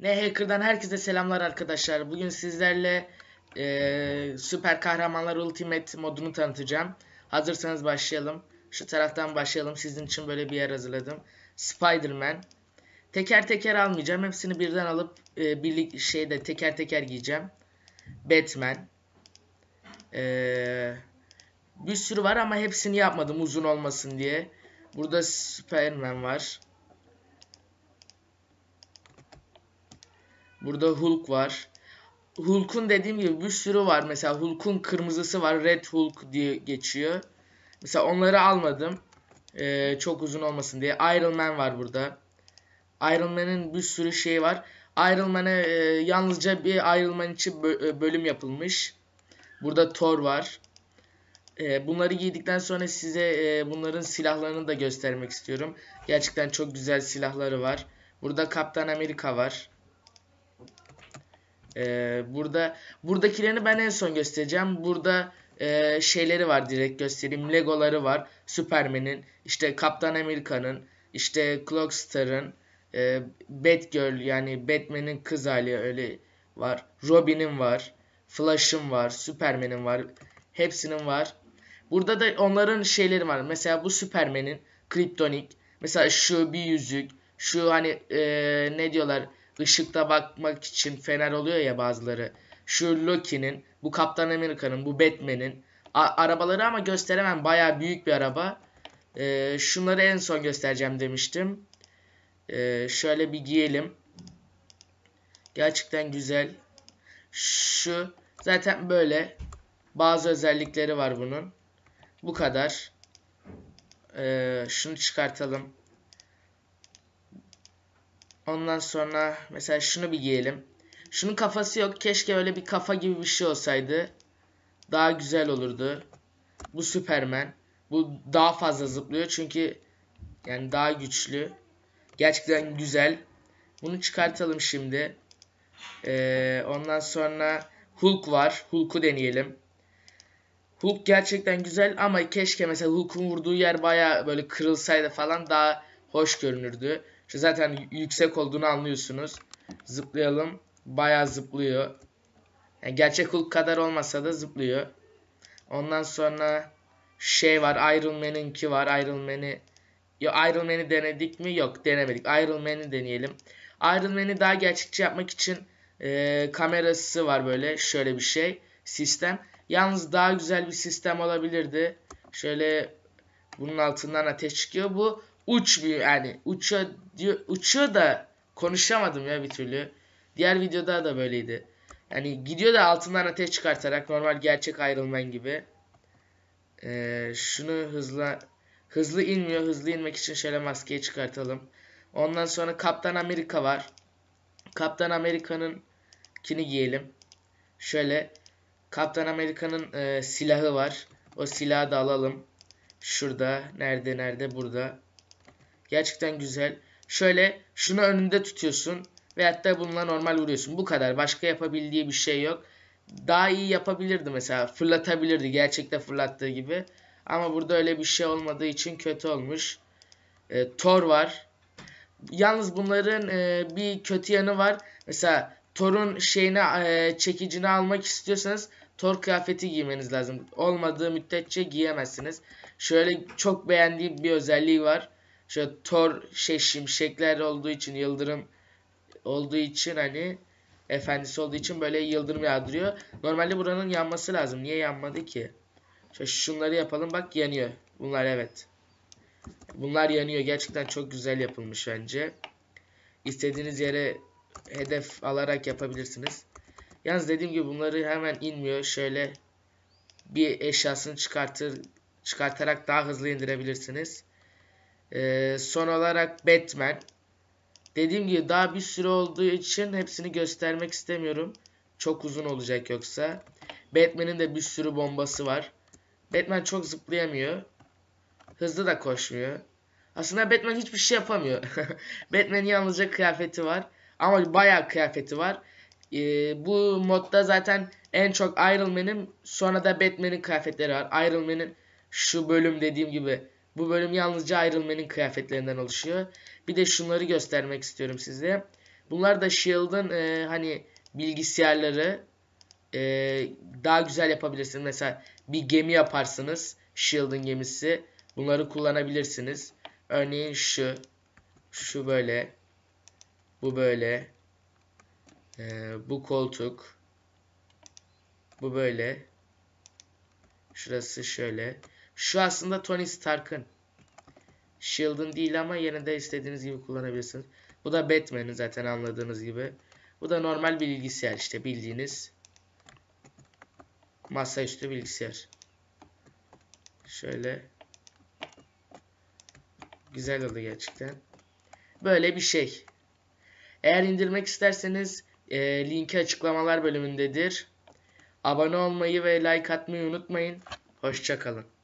Ne Hacker'dan herkese selamlar arkadaşlar. Bugün sizlerle e, Süper Kahramanlar Ultimate modunu tanıtacağım. Hazırsanız başlayalım. Şu taraftan başlayalım. Sizin için böyle bir yer hazırladım. Spider-Man. Teker teker almayacağım. Hepsini birden alıp e, birlik şeyde teker teker giyeceğim. Batman. E, bir sürü var ama hepsini yapmadım uzun olmasın diye. Burada Superman var. Burada Hulk var. Hulk'un dediğim gibi bir sürü var. Mesela Hulk'un kırmızısı var. Red Hulk diye geçiyor. Mesela onları almadım. Ee, çok uzun olmasın diye. Iron Man var burada. Iron Man'in bir sürü şeyi var. Iron Man'e e, yalnızca bir Iron Man için bö bölüm yapılmış. Burada Thor var. E, bunları giydikten sonra size e, bunların silahlarını da göstermek istiyorum. Gerçekten çok güzel silahları var. Burada Kaptan Amerika var. Ee, burada buradakilerini ben en son göstereceğim. Burada e, şeyleri var direkt göstereyim. Legoları var. Superman'in, işte Kaptan Amerika'nın, işte Clockstar'ın, e, Batgirl yani Batman'in kız hali öyle var. Robin'in var. Flash'ın var. Superman'in var. Hepsinin var. Burada da onların şeyleri var. Mesela bu Superman'in Kryptonik. Mesela şu bir yüzük. Şu hani e, ne diyorlar? Işıkta bakmak için fener oluyor ya bazıları. Şu Loki'nin, bu Kaptan Amerika'nın, bu Batman'in arabaları ama gösteremem. Baya büyük bir araba. Ee, şunları en son göstereceğim demiştim. Ee, şöyle bir giyelim. Gerçekten güzel. Şu zaten böyle bazı özellikleri var bunun. Bu kadar. Ee, şunu çıkartalım. Ondan sonra mesela şunu bir giyelim. Şunun kafası yok. Keşke öyle bir kafa gibi bir şey olsaydı. Daha güzel olurdu. Bu Superman. Bu daha fazla zıplıyor çünkü yani daha güçlü. Gerçekten güzel. Bunu çıkartalım şimdi. Ee, ondan sonra Hulk var. Hulk'u deneyelim. Hulk gerçekten güzel ama keşke mesela Hulk'un vurduğu yer baya böyle kırılsaydı falan daha hoş görünürdü. Şu zaten yüksek olduğunu anlıyorsunuz. Zıplayalım. Bayağı zıplıyor. Yani gerçek Hulk kadar olmasa da zıplıyor. Ondan sonra şey var. Iron Man'inki var. Iron Man'i Yo, Iron Man'i denedik mi? Yok denemedik. Iron Man'i deneyelim. Iron Man'i daha gerçekçi yapmak için e, kamerası var böyle. Şöyle bir şey. Sistem. Yalnız daha güzel bir sistem olabilirdi. Şöyle bunun altından ateş çıkıyor. Bu uçmuyor yani uçuyor diyor uçuyor da konuşamadım ya bir türlü. Diğer videoda da böyleydi. Yani gidiyor da altından ateş çıkartarak normal gerçek Iron Man gibi. Ee, şunu hızla hızlı inmiyor. Hızlı inmek için şöyle maskeyi çıkartalım. Ondan sonra Kaptan Amerika var. Kaptan Amerika'nın kini giyelim. Şöyle Kaptan Amerika'nın e, silahı var. O silahı da alalım. Şurada. Nerede nerede? Burada. Gerçekten güzel. Şöyle şunu önünde tutuyorsun. Ve hatta bununla normal vuruyorsun. Bu kadar. Başka yapabildiği bir şey yok. Daha iyi yapabilirdi mesela. Fırlatabilirdi. Gerçekte fırlattığı gibi. Ama burada öyle bir şey olmadığı için kötü olmuş. E, Thor var. Yalnız bunların e, bir kötü yanı var. Mesela Thor'un şeyini e, çekicini almak istiyorsanız Thor kıyafeti giymeniz lazım. Olmadığı müddetçe giyemezsiniz. Şöyle çok beğendiğim bir özelliği var. Şöyle Thor şey şimşekler olduğu için yıldırım olduğu için hani efendisi olduğu için böyle yıldırım yağdırıyor. Normalde buranın yanması lazım. Niye yanmadı ki? Şöyle şunları yapalım. Bak yanıyor. Bunlar evet. Bunlar yanıyor. Gerçekten çok güzel yapılmış bence. İstediğiniz yere hedef alarak yapabilirsiniz. Yalnız dediğim gibi bunları hemen inmiyor. Şöyle bir eşyasını çıkartır çıkartarak daha hızlı indirebilirsiniz. Ee, son olarak Batman. Dediğim gibi daha bir sürü olduğu için hepsini göstermek istemiyorum. Çok uzun olacak yoksa. Batman'in de bir sürü bombası var. Batman çok zıplayamıyor. Hızlı da koşmuyor. Aslında Batman hiçbir şey yapamıyor. Batman'in yalnızca kıyafeti var. Ama bayağı kıyafeti var. Ee, bu modda zaten en çok Iron Man'in sonra da Batman'in kıyafetleri var. Iron Man'in şu bölüm dediğim gibi bu bölüm yalnızca Iron kıyafetlerinden oluşuyor. Bir de şunları göstermek istiyorum size. Bunlar da Shield'ın e, hani bilgisayarları e, daha güzel yapabilirsiniz. Mesela bir gemi yaparsınız. Shield'ın gemisi. Bunları kullanabilirsiniz. Örneğin şu. Şu böyle. Bu böyle. E, bu koltuk. Bu böyle. Şurası şöyle. Şu aslında Tony Stark'ın. Shield'ın değil ama yine de istediğiniz gibi kullanabilirsiniz. Bu da Batman'in zaten anladığınız gibi. Bu da normal bilgisayar işte bildiğiniz. Masaüstü bilgisayar. Şöyle. Güzel oldu gerçekten. Böyle bir şey. Eğer indirmek isterseniz e, linki açıklamalar bölümündedir. Abone olmayı ve like atmayı unutmayın. Hoşçakalın.